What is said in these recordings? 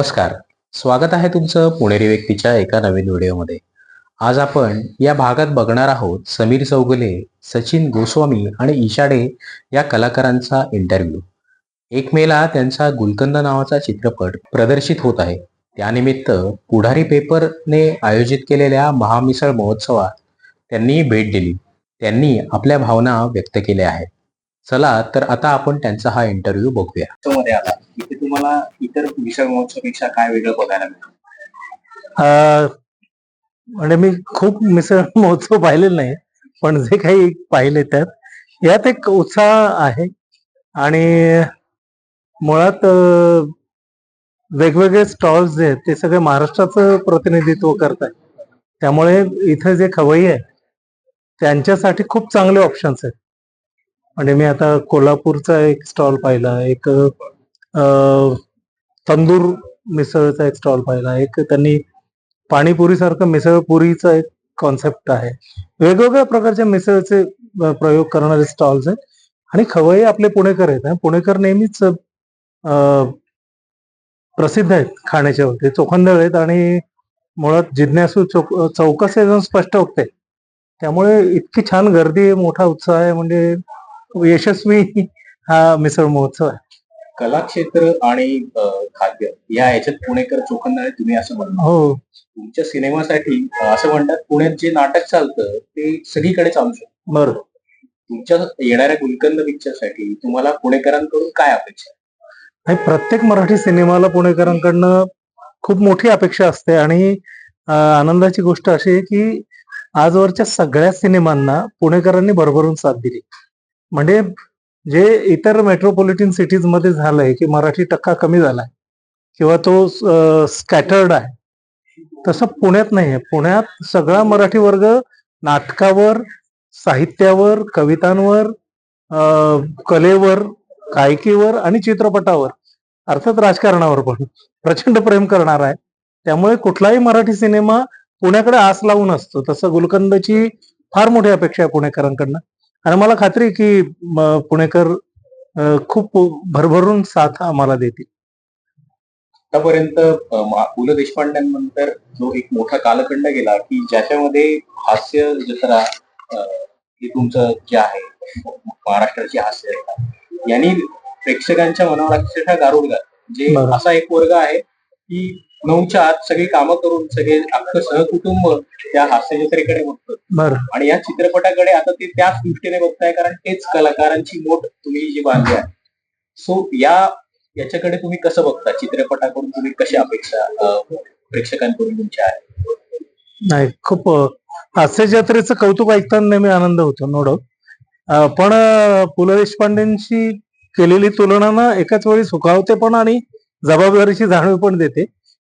नमस्कार. स्वागत आहे तुमचं पुणेरी व्यक्तीच्या एका नवीन व्हिडिओमध्ये. आज आपण या भागात बघणार आहोत समीर चौगुले सचिन गोस्वामी आणि इशाडे या कलाकारांचा इंटरव्ह्यू एक मेला त्यांचा गुलकंद नावाचा चित्रपट प्रदर्शित होत आहे. त्यानिमित्त पुढारी पेपरने आयोजित केलेल्या महामिसळ महोत्सवात त्यांनी भेट दिली. त्यांनी आपल्या भावना व्यक्त केल्या आहेत. चला तर आता आपण त्यांचा हा इंटरव्ह्यू बघूया. मध्ये आला. इथे तुम्हाला इतर महोत्सवापेक्षा काय वेगळं बघायला मिळतं? म्हणजे मी खूप मिसळ महोत्सव पाहिलेले नाही पण जे काही पाहिले त्यात यात एक उत्साह आहे. आणि मुळात वेगवेगळे स्टॉल्स जे आहेत ते सगळे महाराष्ट्राचं प्रतिनिधित्व करत आहेत त्यामुळे इथं जे खवय्ये आहे त्यांच्यासाठी खूप चांगले ऑप्शन्स आहेत. म्हणजे मी आता कोल्हापूरचा एक स्टॉल पाहिला एक तंदूर मिसळचा एक स्टॉल पाहिला. एक त्यांनी पाणीपुरी सारखं मिसळ पुरीचा एक कॉन्सेप्ट आहे. वेगवेगळ्या प्रकारच्या मिसळचे प्रयोग करणारे स्टॉल्स आहेत. आणि खवय्ये आपले पुणेकर आहेत. पुणेकर नेहमीच प्रसिद्ध आहेत खाण्याच्या बाबतीत चोखंदळ आहेत आणि मुळात जिज्ञासू चौक चौकस स्पष्ट होते. त्यामुळे इतकी छान गर्दी आहे मोठा उत्साह आहे. म्हणजे यशस्वी हा मिसळ महोत्सव आहे. कलाक्षेत्र आणि अं, खाद्य या ह्याच्यात पुणेकर चोखंदळ आहे, तुम्ही असं म्हणता हो. तुमच्या सिनेमासाठी असं म्हणतात पुण्यात जे नाटक चालतं ते सगळीकडे चालू शकतं. बरोबर. तुमच्या येणाऱ्या गुलकंद पिक्चरसाठी तुम्हाला पुणेकरांकडून काय अपेक्षा आहे? आणि प्रत्येक मराठी सिनेमाला पुणेकरांकडनं खूप मोठी अपेक्षा असते आणि अं, आनंदाची गोष्ट अशी आहे की आजवरच्या सगळ्या सिनेमांना पुणेकरांनी भरभरून साथ दिली. म्हणजे जे इतर मेट्रोपॉलिटन सिटीजमध्ये झालंय की मराठी टक्का कमी झालाय किंवा तो स्कॅटर्ड आहे तसं पुण्यात नाहीये. पुण्यात सगळा मराठी वर्ग नाटकावर साहित्यावर कवितांवर कलेवर गायकीवर आणि चित्रपटावर अर्थात राजकारणावर पण प्रचंड प्रेम करणार आहे. त्यामुळे कुठलाही मराठी सिनेमा पुण्याकडे आस लावून असतो. तसं गुलकंदची फार मोठी अपेक्षा आहे पुणेकरांकडनं. आणि मला खात्री आहे की पुणेकर खूप भरभरून साथ आम्हाला देतील आतापर्यंत पु ल देशपांड्यांनंतर जो एक मोठा कालखंड गेला की ज्याच्यामध्ये हास्य जत्रा हे तुमचं जे आहे महाराष्ट्राची हास्य जत्रा यांनी प्रेक्षकांच्या मनावर अक्षरशः गारुड घातलं जे बरोबर. असा एक वर्ग आहे की नऊच्या आत सगळी कामं करून सगळे अख्खं सहकुटुंब त्या हास्य जत्रेकडे बघतं बरं. आणि या चित्रपटाकडे आता ते त्याच दृष्टीने बघताय कारण तेच कलाकारांची मोठ तुम्ही जी बांधली आहे. सो या याच्याकडे तुम्ही कसं बघता? चित्रपटाकडून तुम्ही कशी अपेक्षा प्रेक्षकांकडून तुमच्या आहे? नाही खूप हास्य जत्रेचं कौतुक ऐकताना नेहमी आनंद होतो नो डाऊट पण पु ल देशपांडेंशी केलेली तुलना ना एकाच वेळी सुखावते पण आणि जबाबदारीची जाणीव पण देते.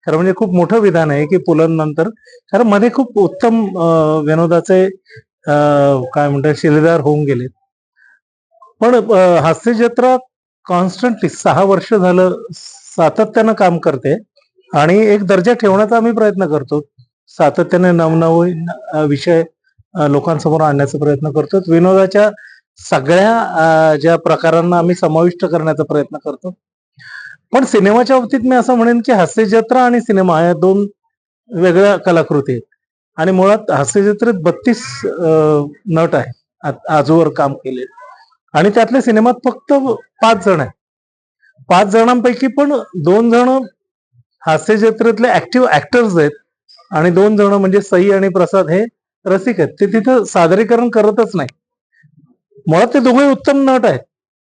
खरं म्हणजे खूप मोठं विधान आहे की पुलंनंतर. कारण मध्ये खूप उत्तम विनोदाचे काय म्हणतात शिलेदार होऊन गेले पण हास्यजत्रा कॉन्स्टंटली सहा वर्ष झालं सातत्यानं काम करते आणि एक दर्जा ठेवण्याचा आम्ही प्रयत्न करतो. सातत्याने नवनवीन विषय लोकांसमोर आणण्याचा प्रयत्न करतो. विनोदाच्या सगळ्या ज्या प्रकारांना आम्ही समाविष्ट करण्याचा प्रयत्न करतो. पण सिनेमाच्या बाबतीत मी असं म्हणेन की हास्य जत्रा आणि सिनेमा या दोन वेगळ्या कलाकृती आहेत. आणि मुळात हास्य जत्रेत बत्तीस नट आहे आजवर काम केले आणि त्यातल्या सिनेमात फक्त पाच जण आहेत. पाच जणांपैकी पण दोन जण हास्य जत्रेतले ऍक्टिव्ह ऍक्टर्स आहेत. आणि दोन जण म्हणजे सई आणि प्रसाद हे रसिक आहेत. ते तिथं सादरीकरण करतच नाही. मुळात ते दोघे उत्तम नट आहेत.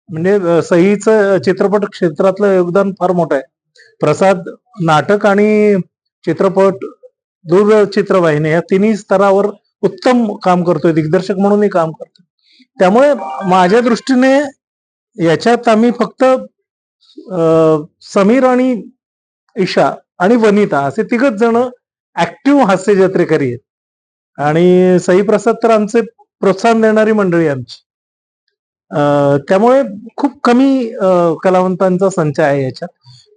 म्हणजे अं, सईचं चित्रपट क्षेत्रातलं योगदान फार मोठं आहे. प्रसाद नाटक आणि चित्रपट दूरचित्रवाहिनी या तिन्ही स्तरावर उत्तम काम करतोय दिग्दर्शक म्हणूनही काम करतोय. त्यामुळे माझ्या दृष्टीने याच्यात आम्ही फक्त समीर आणि ईशा आणि वनिता असे तिघच जण ऍक्टिव्ह हास्य जत्रेकरी आहेत. आणि सई प्रसाद तर आमचे प्रोत्साहन देणारी मंडळी आमची. त्यामुळे खूप कमी कलावंतांचा संच आहे याच्यात.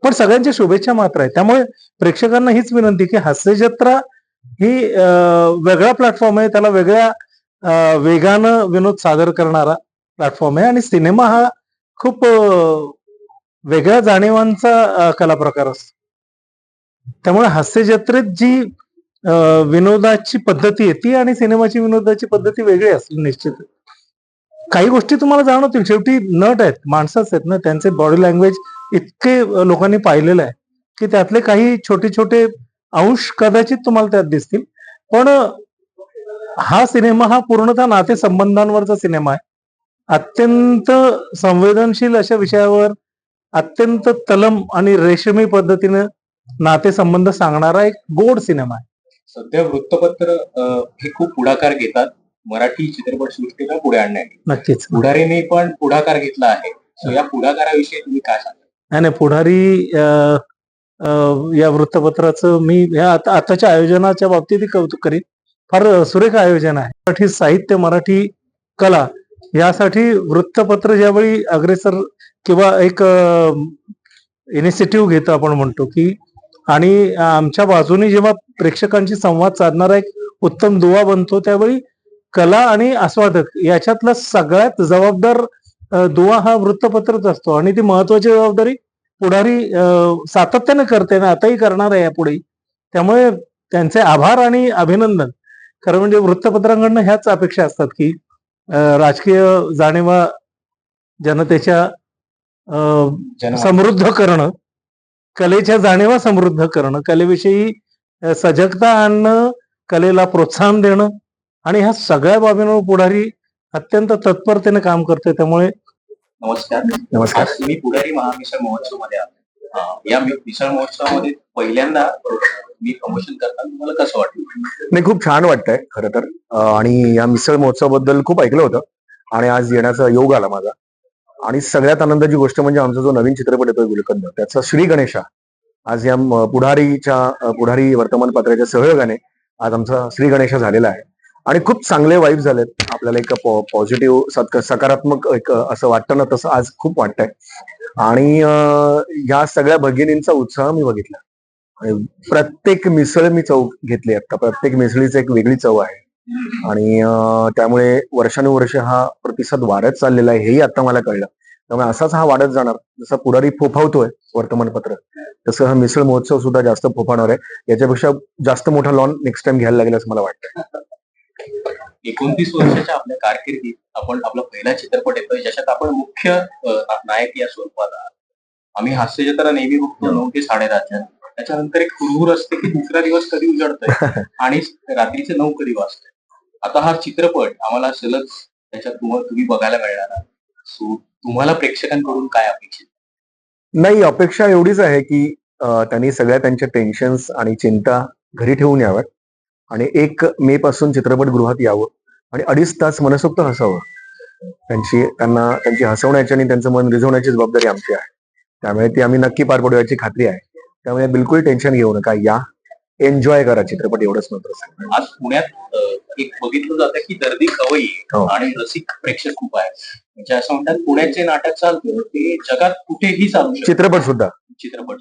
पण सगळ्यांच्या शुभेच्छा मात्र आहे त्यामुळे प्रेक्षकांना हीच विनंती की हास्य जत्रा ही वेगळा प्लॅटफॉर्म आहे. त्याला वेगळ्या वेगानं विनोद सादर करणारा प्लॅटफॉर्म आहे. आणि सिनेमा हा खूप वेगळ्या जाणीवांचा कला प्रकार असतो. त्यामुळे हास्य जत्रेत जी विनोदाची पद्धती आहे ती आणि सिनेमाची विनोदाची पद्धती वेगळी असली निश्चित काही गोष्टी तुम्हाला जाणवतील. शेवटी नट आहेत माणसंच आहेत ना. त्यांचे बॉडी लँग्वेज इतके लोकांनी पाहिलेलं आहे की त्यातले काही छोटे छोटे अंश कदाचित तुम्हाला त्यात दिसतील. पण हा सिनेमा हा पूर्णतः नातेसंबंधांवरचा सिनेमा आहे. अत्यंत संवेदनशील अशा विषयावर अत्यंत तलम आणि रेशमी पद्धतीनं नातेसंबंध सांगणारा एक गोड सिनेमा आहे. सध्या वृत्तपत्र हे खूप पुढाकार घेतात. मराठी चित्रपट सृष्टीला पुढे आणण्यासाठी नक्कीच. पुढारीने पण पुढाकार घेतला आहे. सो या पुढाकाराविषयी तुम्ही काय सांगा नाही नाही पुढारी या वृत्तपत्राचं मी या आता- आताच्या आयोजनाच्या बाबतीत कौतुक करीन. फार सुरेख आयोजन आहे. मराठी साहित्य मराठी कला यासाठी वृत्तपत्र ज्यावेळी अग्रेसर किंवा एक इनिशिएटिव्ह घेतो आपण म्हणतो की आणि आमच्या बाजूने जेव्हा प्रेक्षकांशी संवाद साधणारा एक उत्तम दुवा बनतो त्यावेळी कला आणि आस्वादक याच्यातला सगळ्यात जबाबदार दुवा हा वृत्तपत्रच असतो. आणि ती महत्वाची जबाबदारी पुढारी सातत्याने करते ना आताही करणार आहे यापुढे त्यामुळे त्यांचे आभार आणि अभिनंदन. खरं म्हणजे वृत्तपत्रांकडनं ह्याच अपेक्षा असतात की राजकीय जाणीवा जनतेच्या समृद्ध करणं कलेच्या जाणीवा समृद्ध करणं कलेविषयी सजगता आणणं कलेला प्रोत्साहन देणं आणि ह्या सगळ्या बाबींवर पुढारी अत्यंत तत्परतेने काम करते त्यामुळे नमस्कार. नमस्कार. तुम्ही पुढारी महामिसळ महोत्सवमध्ये या मि- मिसळ महोत्सवामध्ये पहिल्यांदा मी प्रमोशन करताना तुम्हाला कसं वाटलं? नाही खूप छान वाटतंय खरं तर. आणि या मिसळ महोत्सवाबद्दल खूप ऐकलं होतं. आणि आज येण्याचा योग आला माझा. आणि सगळ्यात आनंदाची गोष्ट म्हणजे आमचा जो नवीन चित्रपट येतोय गुलकंद त्याचा श्री गणेशा. आज या म- पुढारीच्या पुढारी वर्तमानपत्राच्या सहयोगाने आज आमचा श्री गणेशा झालेला आहे. आणि खूप चांगले वाईफ झालेत आपल्याला एक पॉझिटिव्ह सकारात्मक एक असं वाटतं ना तसं आज खूप वाटतंय. आणि ह्या या सगळ्या भगिनींचा उत्साह मी बघितला. आणि प्रत्येक मिसळ मी चव घेतली आता. प्रत्येक मिसळीची एक वेगळी चव आहे. आणि त्यामुळे वर्षानुवर्ष हा प्रतिसाद वाढत चाललेला आहे हेही आता मला कळलं. त्यामुळे असाच हा वाढत जाणार. जसा पुढारी फोफावतोय वर्तमानपत्र तसं हा मिसळ महोत्सव सुद्धा जास्त फोफावणार आहे. याच्यापेक्षा जास्त मोठा लॉन नेक्स्ट टाइम घ्यायला लागेल असं मला वाटतं एकोणतीस वर्षाच्या आपल्या कारकिर्दीत आपण आपला पहिला चित्रपट येतोय ज्याच्यात आपण मुख्य नायक या स्वरूपात आहात. आम्ही हास्य जत्रा नेहमी बघतो नऊ ते साडेदहाच्या त्याच्यानंतर एक हुरहुर असते की दुसरा दिवस कधी उजळतोय आणि रात्रीचे नऊ कधी वाजतोय. आता हा चित्रपट आम्हाला सलग त्याच्यात तुम्हा- तुम्ही बघायला मिळणार सो तुम्हाला प्रेक्षकांकडून काय अपेक्षित? नाही अपेक्षा एवढीच आहे की त्यांनी सगळ्या त्यांच्या टेन्शन्स आणि चिंता घरी ठेवून याव्यात. आणि एक मे पासून चित्रपट गृहात यावं आणि अडीच तास मनसोक्त हसावं. त्यांची त्यांना त्यांची हसवण्याची आणि त्यांचं मन रिझवण्याची जबाबदारी आमची आहे. त्यामुळे ती आम्ही नक्की पार पडू याची खात्री आहे. त्यामुळे बिलकुल टेन्शन घेऊ नका. या. एन्जॉय करा चित्रपट एवढंच मात्र. आज पुण्यात एक बघितलं जातं की दर्दी कवई हो. आणि रसिक प्रेक्षक खूप आहे म्हणजे असं म्हणतात पुण्यात जे नाटक चालतं ते जगात कुठेही चालू चित्रपट सुद्धा चित्रपट.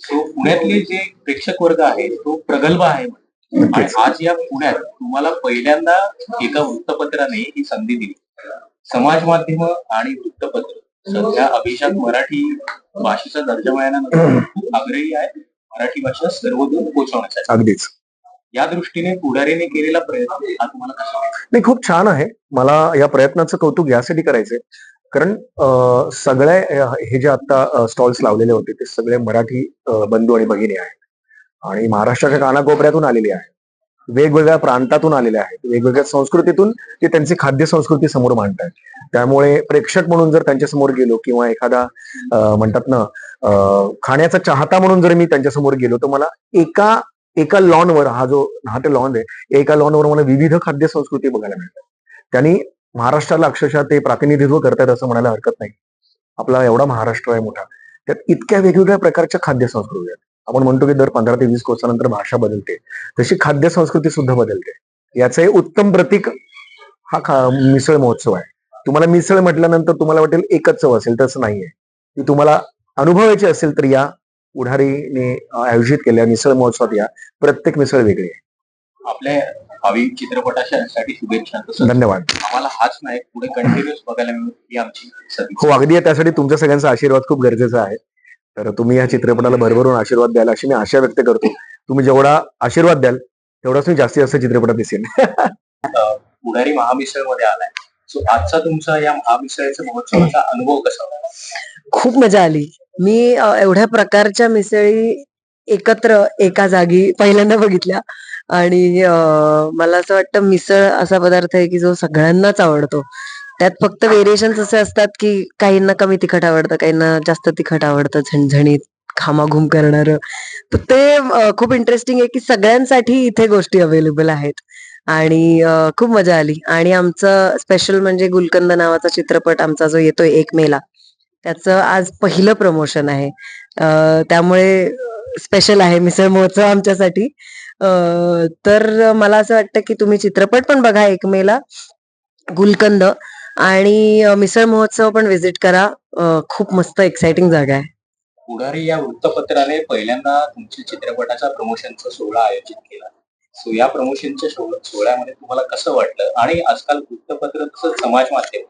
सो पुण्यातले जे प्रेक्षक वर्ग आहे तो प्रगल्भ आहे आणि आज या पुण्यात तुम्हाला पहिल्यांदा एका वृत्तपत्राने ही संधी दिली. समाज माध्यम आणि वृत्तपत्र. सध्या अभिजात मराठी भाषेचा दर्जा मिळाल्यानंतर खूप आग्रही आहे मराठी भाषा सर्वदूर पोहोचवण्यासाठी. अगदीच. या दृष्टीने पुढारीने केलेला प्रयत्न हा तुम्हाला कसा? नाही खूप छान आहे. मला या प्रयत्नाचं कौतुक यासाठी करायचंय. कारण सगळ्या हे जे आता स्टॉल्स लावलेले होते ते सगळे मराठी बंधू आणि भगिनी आहेत. आणि महाराष्ट्राच्या कानाकोपऱ्यातून आलेली आहेत वेगवेगळ्या प्रांतातून आलेल्या आहेत वेगवेगळ्या संस्कृतीतून ते त्यांची खाद्य संस्कृती समोर मांडतात त्यामुळे प्रेक्षक म्हणून जर त्यांच्यासमोर गेलो किंवा एखादा म्हणतात ना खाण्याचा चाहता म्हणून जर मी त्यांच्यासमोर गेलो तर मला एका एका लॉनवर हा जो हा ते लॉन आहे एका लॉनवर मला विविध खाद्य संस्कृती बघायला मिळतात. त्यांनी महाराष्ट्राला अक्षरशः ते प्रातिनिधित्व करतात असं म्हणायला हरकत नाही. आपला एवढा महाराष्ट्र आहे मोठा. त्यात इतक्या वेगवेगळ्या प्रकारच्या खाद्य संस्कृती आहेत. आपण म्हणतो की दर पंधरा ते वीस कोसानंतर भाषा बदलते. तशी खाद्य संस्कृती सुद्धा बदलते. याचं हे उत्तम प्रतीक हा मिसळ महोत्सव आहे. तुम्हाला मिसळ म्हटल्यानंतर तुम्हाला वाटेल एकच चव असेल तसं नाहीये. ती तुम्हाला अनुभवायची असेल तर या पुढारीने आयोजित केलेल्या मिसळ महोत्सवात या. प्रत्येक मिसळ वेगळी आहे. आपल्या भावी चित्रपटासाठी शुभेच्छा. धन्यवाद. आम्हाला हाच नाही पुढे कंटिन्युअस बघायला मिळून ही आमची हो अगदी. त्यासाठी तुमच्या सगळ्यांचा आशीर्वाद खूप गरजेचा आहे. तर तुम्ही या चित्रपटाला भरभरून आशीर्वाद द्याल अशी मी आशा व्यक्त करतो. तुम्ही जेवढा आशीर्वाद द्याल तेवढाच मी जास्तीत जास्त चित्रपटात दिसेन. पुढारी महामिसळमध्ये आलाय. सो आजचा तुमचा या महामिसळच्या महोत्सवाचा अनुभव कसा होता? खूप मजा आली. मी एवढ्या प्रकारच्या मिसळी एकत्र एका जागी पहिल्यांदा बघितल्या. आणि मला असं वाटतं मिसळ असा पदार्थ आहे की जो सगळ्यांनाच आवडतो. त्यात फक्त व्हेरिएशन असे असतात की काहींना कमी तिखट आवडतं काहींना जास्त तिखट आवडतं झणझणीत घामाघूम करणार. तर ते खूप इंटरेस्टिंग आहे की सगळ्यांसाठी इथे गोष्टी अवेलेबल आहेत. आणि खूप मजा आली. आणि आमचं स्पेशल म्हणजे गुलकंद नावाचा चित्रपट आमचा जो येतोय एक मेला त्याचं आज पहिलं प्रमोशन आहे. त्यामुळे स्पेशल आहे मिसळ महोत्सव आमच्यासाठी. तर मला असं वाटतं की तुम्ही चित्रपट पण बघा एक मेला गुलकंद. आणि मिसळ महोत्सव पण व्हिजिट करा. खूप मस्त एक्साइटिंग जागा आहे. पुढारी या वृत्तपत्राने पहिल्यांदा तुमच्या चित्रपटाचा प्रमोशनचा सोहळा आयोजित केला. सो या प्रमोशनच्या सोहळ- सोहळ्यामध्ये तुम्हाला कसं वाटलं? आणि आजकाल वृत्तपत्र तसंच समाज माध्यम.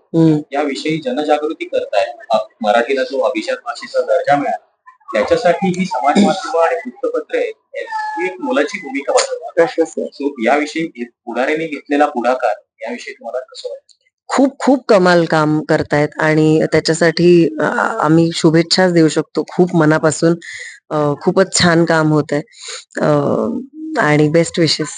याविषयी जनजागृती करतायत अ- मराठीला जो अभिजात भाषेचा दर्जा मिळाला त्याच्यासाठी ही समाज माध्यम आणि वृत्तपत्रे एक मोलाची भूमिका बजावतात. सो याविषयी पुढाऱ्यांनी घेतलेला पुढाकार याविषयी तुम्हाला कसं वाटतं? खूप खूप कमाल काम करतायत आणि त्याच्यासाठी आम्ही शुभेच्छाच देऊ शकतो. खूप मनापासून खूपच छान काम होत आहे आणि बेस्ट विशेस